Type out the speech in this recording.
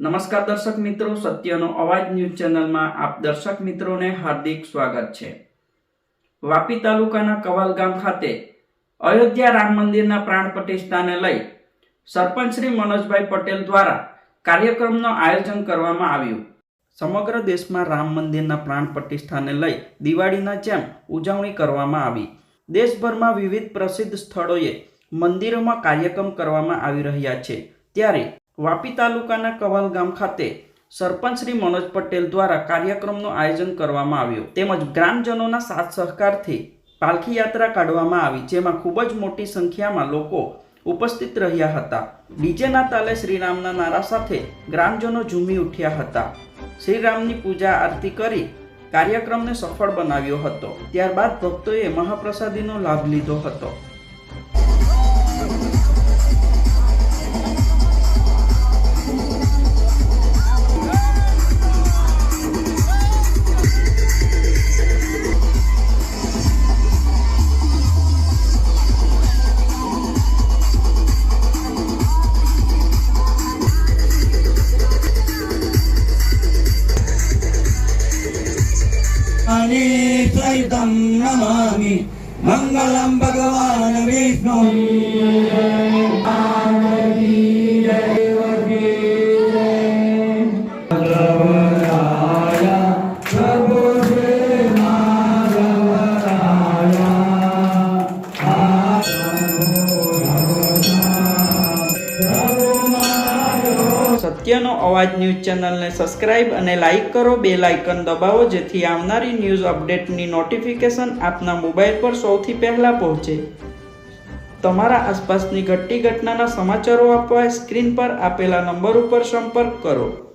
નમસ્કાર દર્શક મિત્રો, સત્યનો અવાજ ન્યૂઝ ચેનલમાં આપ દર્શક મિત્રોને હાર્દિક સ્વાગત છે. વાપી તાલુકાના કવાલ ગામ ખાતે અયોધ્યા રામ મંદિરના પ્રાણ પ્રતિષ્ઠાને લઈ સરપંચ શ્રી મનોજભાઈ પટેલ દ્વારા કાર્યક્રમનું આયોજન કરવામાં આવ્યું. સમગ્ર દેશમાં રામ મંદિરના પ્રાણ પ્રતિષ્ઠાને લઈ દિવાળીના જેમ ઉજવણી કરવામાં આવી. દેશભરમાં વિવિધ પ્રસિદ્ધ સ્થળોએ મંદિરોમાં કાર્યક્રમ કરવામાં આવી રહ્યા છે. ત્યારે વાપી તાલુકાના કવાલ ગામ ખાતે સરપંચ શ્રી મનોજ પટેલ દ્વારા કાર્યક્રમનું આયોજન કરવામાં આવ્યું. તેમજ ગ્રામજનોના સાથ સહકારથી પાલખી યાત્રા કાઢવામાં આવી, જેમાં ખૂબ જ મોટી સંખ્યામાં લોકો ઉપસ્થિત રહ્યા હતા. ડીજેના તાલે શ્રીરામના નારા સાથે ગ્રામજનો ઝૂમી ઉઠ્યા હતા. શ્રીરામની પૂજા આરતી કરી કાર્યક્રમને સફળ બનાવ્યો હતો. ત્યારબાદ ભક્તોએ મહાપ્રસાદીનો લાભ લીધો હતો. सहितं नमामि मङ्गलं भगवान् विष्णु સત્યનો અવાજ ન્યૂઝ ચેનલને સબસ્ક્રાઇબ અને લાઇક કરો. બે લાઇકન દબાવો જેથી આવનારી ન્યૂઝ અપડેટની નોટિફિકેશન આપના મોબાઈલ પર સૌથી પહેલાં પહોંચે. તમારા આસપાસની ઘટતી ઘટનાના સમાચારો આપવા સ્ક્રીન પર આપેલા નંબર ઉપર સંપર્ક કરો.